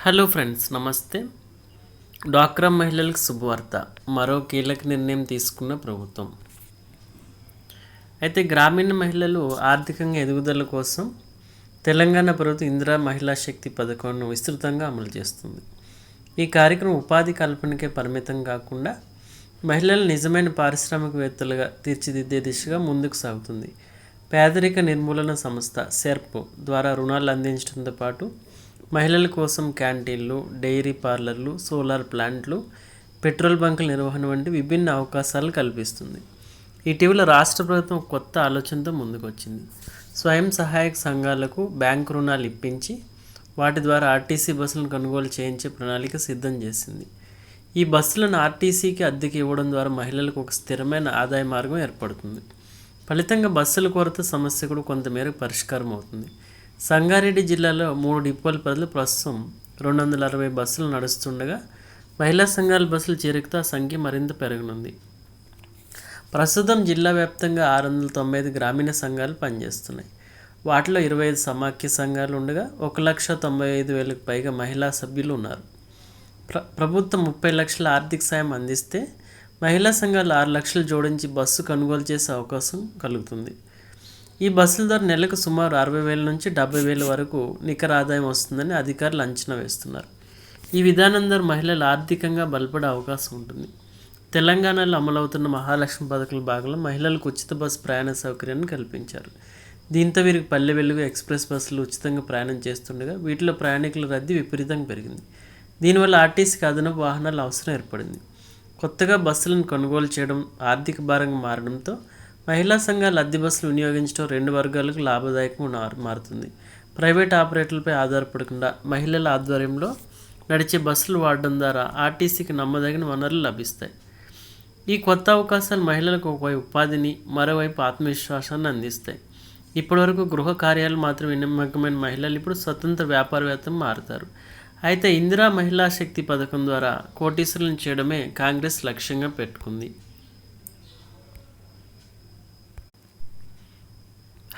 Hello friends నమస్తే. డ్వాక్రా మహిళలకు శుభవార్త. మరో కీలక నిర్ణయం తీసుకున్న ప్రభుత్వం. అయితే గ్రామీణ మహిళలు ఆర్థికంగా ఎదుగుదల కోసం తెలంగాణ ప్రభుత్వం ఇందిరా మహిళా శక్తి పథకంను విస్తృతంగా అమలు చేస్తుంది. ఈ కార్యక్రమం ఉపాధి కల్పనకే పరిమితం కాకుండా మహిళలు నిజమైన పారిశ్రామికవేత్తలుగా తీర్చిదిద్దే దిశగా ముందుకు సాగుతుంది. పేదరిక నిర్మూలన సంస్థ సెర్ప్ ద్వారా రుణాలు అందించడంతో పాటు మహిళల కోసం క్యాంటీన్లు డైరీ పార్లర్లు సోలార్ ప్లాంట్లు పెట్రోల్ బంకుల నిర్వహణ వంటి విభిన్న అవకాశాలు కల్పిస్తుంది. ఇటీవల రాష్ట్ర ప్రభుత్వం కొత్త ఆలోచనతో ముందుకొచ్చింది. స్వయం సహాయక సంఘాలకు బ్యాంకు రుణాలు ఇప్పించి వాటి ద్వారా ఆర్టీసీ బస్సులను కొనుగోలు చేయించే ప్రణాళిక సిద్ధం చేసింది. ఈ బస్సులను ఆర్టీసీకి అద్దెకి ఇవ్వడం ద్వారా మహిళలకు ఒక స్థిరమైన ఆదాయ మార్గం ఏర్పడుతుంది. ఫలితంగా బస్సుల కొరత సమస్య కూడా కొంతమేరకు పరిష్కారం అవుతుంది సంగారెడ్డి జిల్లాలో మూడు డిపోల పరిధిలో ప్రస్తుతం రెండు వందల అరవై బస్సులు నడుస్తుండగా మహిళా సంఘాల బస్సులు చేరికతో సంఖ్య మరింత పెరగనుంది. ప్రస్తుతం జిల్లా వ్యాప్తంగా ఆరు వందల తొంభై ఐదు గ్రామీణ సంఘాలు పనిచేస్తున్నాయి. వాటిలో ఇరవై ఐదు సమాఖ్య సంఘాలు ఉండగా ఒక లక్ష తొంభై ఐదు వేలకు పైగా మహిళా సభ్యులు ఉన్నారు. ప్ర ప్రభుత్వం ముప్పై లక్షల ఆర్థిక సాయం అందిస్తే మహిళా సంఘాలు ఆరు లక్షలు జోడించి బస్సు కొనుగోలు చేసే అవకాశం కలుగుతుంది. ఈ బస్సుల ద్వారా నెలకు సుమారు అరవై వేల నుంచి డెబ్బై వేల వరకు నికర ఆదాయం వస్తుందని అధికారులు అంచనా వేస్తున్నారు. ఈ విధానం ద్వారా మహిళలు ఆర్థికంగా బలపడే అవకాశం ఉంటుంది. తెలంగాణలో అమలవుతున్న మహాలక్ష్మి పథకాల భాగంలో మహిళలకు ఉచిత బస్సు ప్రయాణ సౌకర్యాన్ని కల్పించారు. దీంతో వీరికి పల్లె వెలుగు ఎక్స్ప్రెస్ బస్సులు ఉచితంగా ప్రయాణం చేస్తుండగా వీటిలో ప్రయాణికుల రద్దీ విపరీతంగా పెరిగింది. దీనివల్ల ఆర్టీసీకి అదనపు వాహనాల అవసరం ఏర్పడింది. కొత్తగా బస్సులను కొనుగోలు చేయడం ఆర్థిక భారంగా మారడంతో మహిళా సంఘాలు అద్దె బస్సులు వినియోగించడం రెండు వర్గాలకు లాభదాయకంగా మారుతుంది. ప్రైవేట్ ఆపరేటర్లపై ఆధారపడకుండా మహిళల ఆధ్వర్యంలో నడిచే బస్సులు వాడడం ద్వారా ఆర్టీసీకి నమ్మదగిన వనరులు లభిస్తాయి. ఈ కొత్త అవకాశాలు మహిళలకు ఒకవైపు ఉపాధిని మరోవైపు ఆత్మవిశ్వాసాన్ని అందిస్తాయి. ఇప్పటివరకు గృహ కార్యాలు మాత్రమే నిమ్మకమైన మహిళలు ఇప్పుడు స్వతంత్ర వ్యాపారవేత్తం మారుతారు. అయితే ఇందిరా మహిళా శక్తి పథకం ద్వారా కోటీశ్వరులను చేయడమే కాంగ్రెస్ లక్ష్యంగా పెట్టుకుంది.